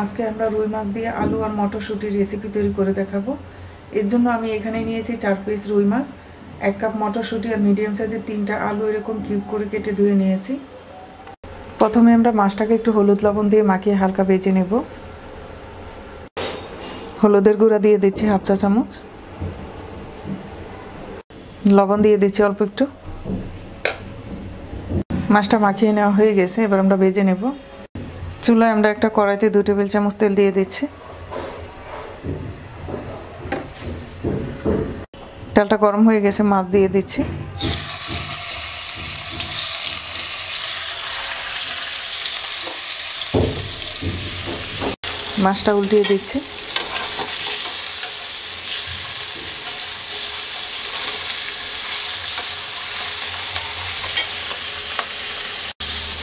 আজকে আমরা রুই মাছ দিয়ে আলু আর মটরশুঁটির রেসিপি তৈরি করে দেখাবো। এর জন্য আমি এখানে নিয়েছি চার পিস রুই মাছ, এক কাপ মটরশুঁটি আর মিডিয়াম সাইজের তিনটা আলু এরকম কিউব করে কেটে ধুয়ে নিয়েছি। প্রথমে আমরা মাছটাকে একটু হলুদ লবণ দিয়ে মাখিয়ে হালকা বেজে নেব। হলুদের গুঁড়া দিয়ে দিচ্ছি হাফ চা চামচ। লবণ দিয়ে দিচ্ছি অল্প একটু। মাছটা মাখিয়ে নেওয়া হয়ে গেছে, এবার আমরা ভেজে নেব। চুলায় আমরা একটা কড়াইতে দু টেবিল চামচ তেল দিয়ে দিচ্ছি। তেলটা গরম হয়ে গেছে, মাছ দিয়ে দিচ্ছি। মাছটা উল্টিয়ে দিচ্ছি।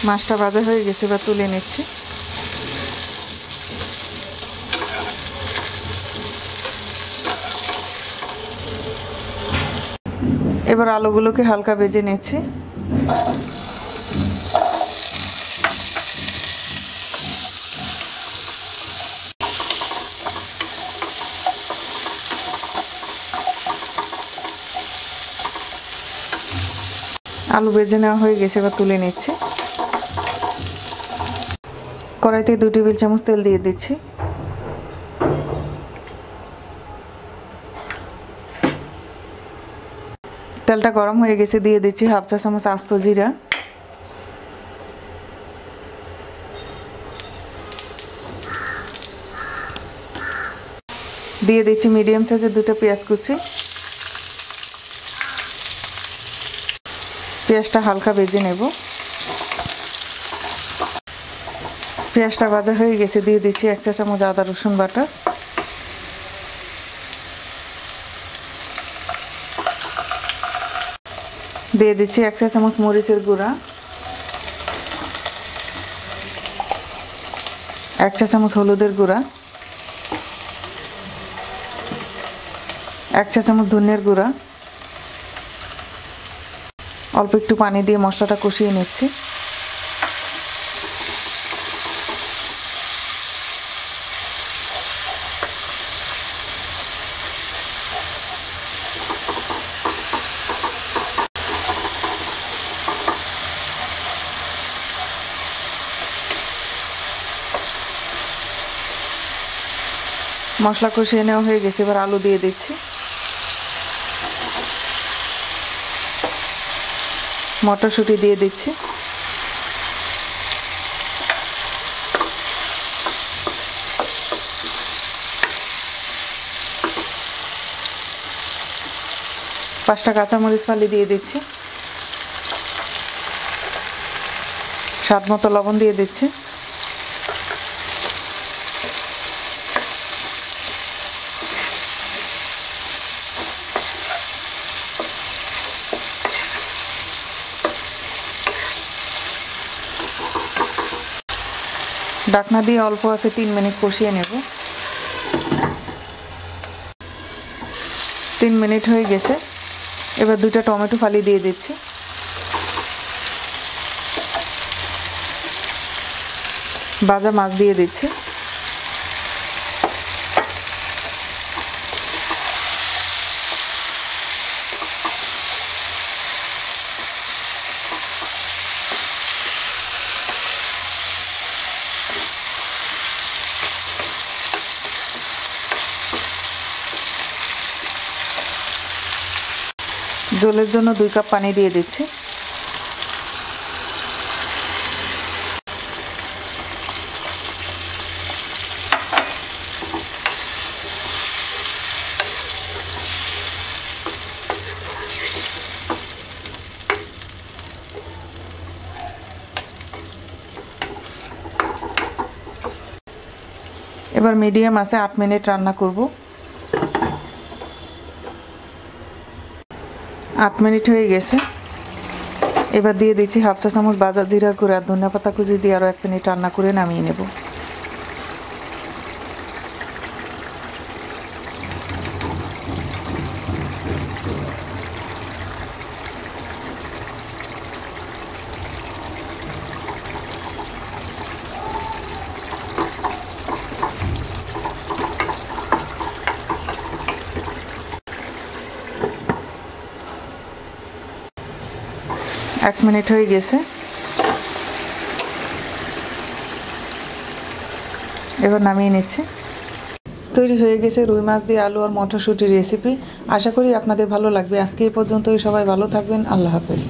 মাছটা ভাজা হয়ে গেছে বা তুলে নিচ্ছি। এবার আলুগুলোকে হালকা ভেজে নিচ্ছি। আলু ভেজে নেওয়া হয়ে গেছে, এবার তুলে নিচ্ছি। কড়াইতে দু টেবিল চামচ তেল দিয়ে দিচ্ছি। তেলটা গরম হয়ে গেছে, দিয়ে দিচ্ছি হাফ চা চামচ আস্ত জিরা। দিয়ে দিচ্ছি মিডিয়াম সাইজের দুটো পেঁয়াজ কুচি। পেঁয়াজটা হালকা ভেজে নেব। পেঁয়াজটা ভাজা হয়ে গেছে, দিয়ে দিচ্ছি এক চা চামচ আদা রসুন বাটা। দিয়ে দিচ্ছি এক চা চামচ মরিচের গুঁড়া। এক চা চামচ হলুদের গুঁড়া। এক চা চামচ ধনের গুঁড়া। অল্প একটু পানি দিয়ে মশলাটা কষিয়ে নিচ্ছি। মশলা কষিয়ে নেওয়া হয়ে গেছে, এবার আলু দিয়ে দিচ্ছি। মটরশুঁটি দিয়ে দিচ্ছি। পাঁচটা কাঁচামরিচ ফালি দিয়ে দিচ্ছি। স্বাদ মতো লবণ দিয়ে দিচ্ছি। ডাকনা দিয়ে অল্প আছে, তিন মিনিট কষিয়ে নেব। তিন মিনিট হয়ে গেছে। এবার দুটা টমেটো ফালি দিয়ে দিচ্ছি। বাজা মাছ দিয়ে দিচ্ছি। জলের জন্য দুই কাপ পানি দিয়ে দিচ্ছি। এবার মিডিয়াম আছে আট মিনিট রান্না করব। আট মিনিট হয়ে গেছে। এবার দিয়ে দিচ্ছি হাফ চা চামচ বাজার জিরার আর ধনিয়া পাতা কুচি দিয়ে আরও এক মিনিট রান্না করে নামিয়ে নেব। এক মিনিট হয়ে গেছে। এবার নামিয়ে নিচ্ছি। তৈরি হয়ে গেছে রুই মাছ দিয়ে আলু আর মটরশুঁটির রেসিপি আশা করি আপনাদের ভালো লাগবে। আজকে এই পর্যন্তই। সবাই ভালো থাকবেন। আল্লাহ হাফেজ।